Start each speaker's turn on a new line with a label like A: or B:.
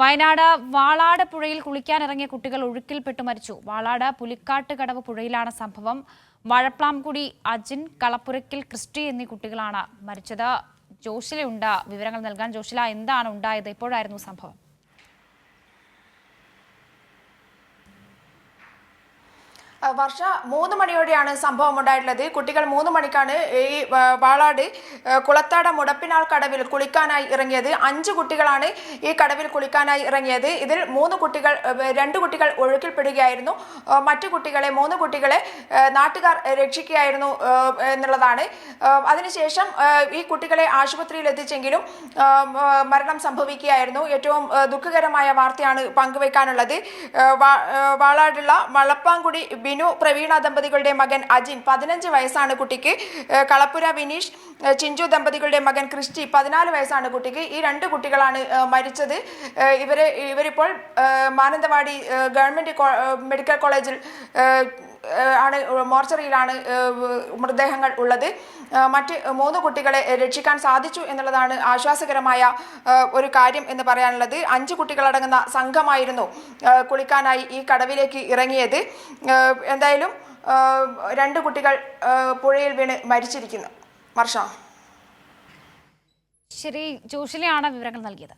A: വയനാട് വാളാട് പുഴയിൽ കുളിക്കാനിറങ്ങിയ കുട്ടികൾ ഒഴുക്കിൽപ്പെട്ട് മരിച്ചു. വാളാട് പുലിക്കാട്ട് കടവ് പുഴയിലാണ് സംഭവം. വാഴപ്ലാംകുടി അജിൻ കളപ്പുരയ്ക്കൽ ക്രിസ്റ്റി എന്നീ കുട്ടികളാണ് മരിച്ചത്. ജോഷിലുണ്ട് വിവരങ്ങൾ നൽകാൻ. ജോഷില എന്താണ് ഉണ്ടായത്? എപ്പോഴായിരുന്നു സംഭവം.
B: വർഷ മൂന്ന് മണിയോടെയാണ് സംഭവം ഉണ്ടായിട്ടുള്ളത്. കുട്ടികൾ മൂന്ന് മണിക്കാണ് ഈ വാളാട് കുളത്താട മുടപ്പിനാൾ കടവിൽ കുളിക്കാനായി ഇറങ്ങിയത്. അഞ്ച് കുട്ടികളാണ് ഈ കടവിൽ കുളിക്കാനായി ഇറങ്ങിയത്. ഇതിൽ മൂന്ന് കുട്ടികൾ രണ്ട് കുട്ടികൾ ഒഴുക്കിൽപ്പെടുകയായിരുന്നു. മറ്റു കുട്ടികളെ മൂന്ന് കുട്ടികളെ നാട്ടുകാർ രക്ഷിക്കുകയായിരുന്നു എന്നുള്ളതാണ്. അതിനുശേഷം ഈ കുട്ടികളെ ആശുപത്രിയിൽ എത്തിച്ചെങ്കിലും മരണം സംഭവിക്കുകയായിരുന്നു. ഏറ്റവും ദുഃഖകരമായ വാർത്തയാണ് പങ്കുവെക്കാനുള്ളത്. വാളാടുള്ള വളപ്പാങ്കുടി ബിനു പ്രവീണ ദമ്പതികളുടെ മകൻ അജിൻ പതിനഞ്ച് വയസ്സാണ് കുട്ടിക്ക്. കളപ്പുര വിനീഷ് ചിഞ്ചു ദമ്പതികളുടെ മകൻ ക്രിസ്റ്റി പതിനാല് വയസ്സാണ് കുട്ടിക്ക്. ഈ രണ്ട് കുട്ടികളാണ് മരിച്ചത്. ഇവരെ ഇവരിപ്പോൾ മാനന്തവാടി ഗവൺമെന്റ് മെഡിക്കൽ കോളേജിൽ ആണ് മോർച്ചറിയിലാണ് മൃതദേഹങ്ങൾ ഉള്ളത്. മറ്റ് മൂന്ന് കുട്ടികളെ രക്ഷിക്കാൻ സാധിച്ചു എന്നുള്ളതാണ് ആശ്വാസകരമായ ഒരു കാര്യം എന്ന് പറയാനുള്ളത്. അഞ്ച് കുട്ടികളടങ്ങുന്ന സംഘമായിരുന്നു കുളിക്കാനായി ഈ കടവിലേക്ക് ഇറങ്ങിയത്. എന്തായാലും രണ്ട് കുട്ടികൾ പുഴയിൽ വീണ് മരിച്ചിരിക്കുന്നു. വർഷ.
A: ശരി ജോഷിലെയാണ് വിവരങ്ങൾ നൽകിയത്.